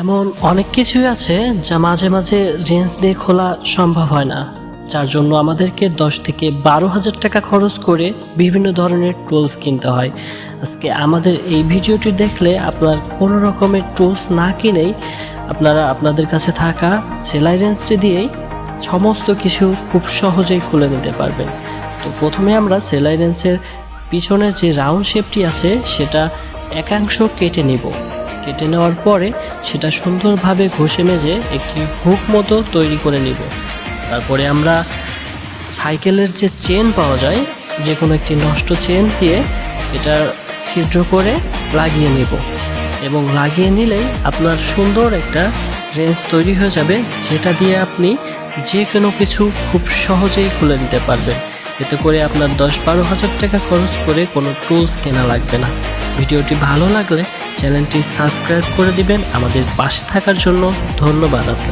এমন অনেক কিছুই আছে যা মাঝে মাঝে রেঞ্জ দিয়ে খোলা সম্ভব হয় না, যার জন্য আমাদেরকে দশ থেকে বারো হাজার টাকা খরচ করে বিভিন্ন ধরনের টুলস কিনতে হয়। আজকে আমাদের এই ভিডিওটি দেখলে আপনার কোনো রকমের টুলস না কিনেই আপনারা আপনাদের কাছে থাকা সেলাই রেঞ্জটি দিয়েই সমস্ত কিছু খুব সহজেই খুলে নিতে পারবেন। তো প্রথমে আমরা সেলাই রেঞ্জের পিছনে যে রাউন্ড শেপটি আছে, সেটা একাংশ কেটে নিব। কেটে নেওয়ার পরে সেটা সুন্দরভাবে ঘষে মেজে একটি হুক মতো তৈরি করে নিব। তারপরে আমরা সাইকেলের যে চেন পাওয়া যায়, যে কোনো একটি নষ্ট চেন দিয়ে এটা ছিদ্র করে লাগিয়ে নেব। এবং লাগিয়ে নিলেই আপনার সুন্দর একটা রেঞ্জ তৈরি হয়ে যাবে, যেটা দিয়ে আপনি যে কোনো কিছু খুব সহজেই খুলে নিতে পারবেন। এতে করে আপনার দশ বারো হাজার টাকা খরচ করে কোনো টুলস কেনা লাগবে না। ভিডিওটি ভালো লাগলে চ্যানেলটি সাবস্ক্রাইব করে দিবেন। আমাদের পাশে থাকার জন্য ধন্যবাদ আপনাকে।